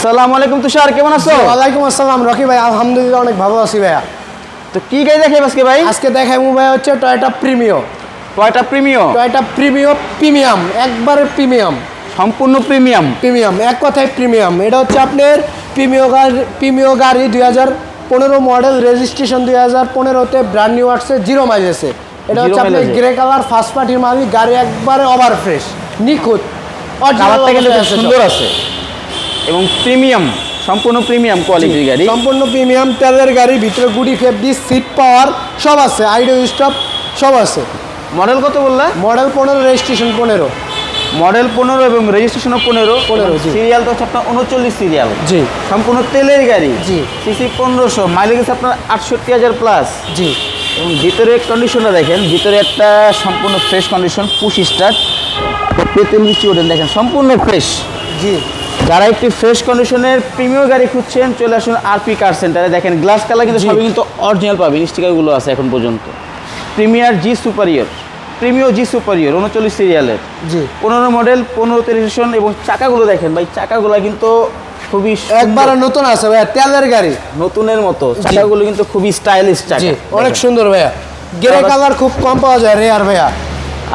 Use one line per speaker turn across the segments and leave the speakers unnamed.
আসসালামু আলাইকুম তুষার কেমন আছো?
ওয়ালাইকুম আসসালাম রকি ভাই আলহামদুলিল্লাহ অনেক ভালো আছি ভাইয়া।
তো কি গাড়ি দেখাই আজকে ভাই?
আজকে দেখাই ভাই হচ্ছে Toyota Premio.
Toyota Premio?
Toyota Premio premium একবারে প্রিমিয়াম।
সম্পূর্ণ প্রিমিয়াম?
প্রিমিয়াম এক কথায় প্রিমিয়াম। এটা হচ্ছে আপনার প্রিমিও গাড়ি প্রিমিও গাড়ি দুই হাজার পনেরো মডেল রেজিস্ট্রেশন দুই হাজার পনেরোতে ব্র্যান্ড নিউ আসছে জিরো মাইলেজে এটা হচ্ছে আপনার গ্রে কালার ফার্স্ট পার্টির মালিক গাড়ি একবারে ওভার ফ্রেশ নিখুঁত।
সুন্দর আছে। এবং প্রিমিয়াম সম্পূর্ণ প্রিমিয়াম কোয়ালিটির গাড়ি।
সম্পূর্ণ প্রিমিয়াম তেলের গাড়ি ভিতরে গুডি ফেবডি সিট পাওয়ার সব আছে আইডিও স্টপ সব আছে।
মডেল কত বললে?
মডেল পনেরো রেজিস্ট্রেশন পনেরো।
মডেল পনেরো এবং রেজিস্ট্রেশনও পনেরো।
15 জি।
সিরিয়াল তো হচ্ছে আপনার উনচল্লিশ সিরিয়াল
জি।
সম্পূর্ণ তেলের গাড়ি।
জি।
সিসি পনেরোশো মাইলেজ আছে আপনার আটষট্টি হাজার প্লাস
জি।
এবং ভিতরে কন্ডিশনটা দেখেন ভিতরে একটা সম্পূর্ণ ফ্রেশ কন্ডিশন পুশ স্টার্ট তেল মিষ্টি ওঠেন দেখেন সম্পূর্ণ ফ্রেশ
জি।
যারা একটি ফ্রেশ কন্ডিশনের প্রিমিয়াম গাড়ি খুঁজছেন চলে আসুন আরপি কার সেন্টারে দেখেন গ্লাস কালার কিন্তু সবই কিন্তু অরিজিনাল পাবেন স্টিকারগুলো আছে এখন পর্যন্ত। Premier G superior premio G superior উনচল্লিশ সিরিয়ালের
জি।
পনেরো মডেল পনেরো টেলিভিশন এবং চাকাগুলো দেখেন ভাই চাকাগুলো কিন্তু খুবই একবার
একবারে নতুন আছে ভাইয়া তেলের গাড়ি।
নতুনের মতো চাকাগুলো কিন্তু খুবই স্টাইলিশ চাকা।
অনেক সুন্দর ভাইয়া। গ্রে কালার খুব কম পাওয়া যায় রেয়ার ভাইয়া।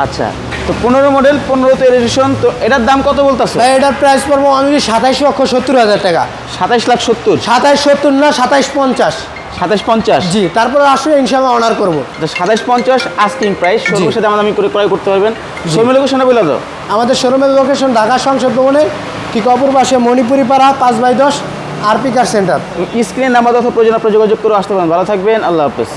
আচ্ছা। তো পনেরো মডেল পনেরো টেলিভিশন তো এটার দাম কত বলতেছো?
ভাই এটার প্রাইস পড়ব আমি সাতাইশ লক্ষ সত্তর হাজার টাকা।
সাতাইশ লাখ সত্তর?
সাতাইশ সত্তর না সাতাইশ পঞ্চাশ।
সাতাইশ পঞ্চাশ?
জি তারপরে আসলে ইনশাল্লাহ অনার করব।
সাতাইশ পঞ্চাশ আস্কিং প্রাইস শোরুমের সাথে দামাদামি করে ক্রয় করতে পারবেন। শোরুমের লোকেশনে বলে দাও।
আমাদের শোরুমের লোকেশন ঢাকা সংসদ ভবনে ঠিক অপর পাশে মণিপুরি পাড়া পাঁচ বাই দশ আরপি কার সেন্টার
স্ক্রিনে নাম্বার অথবা প্রয়োজন আপনার যোগাযোগ করে আসতে পারেন। ভালো থাকবেন আল্লাহ হাফেজ।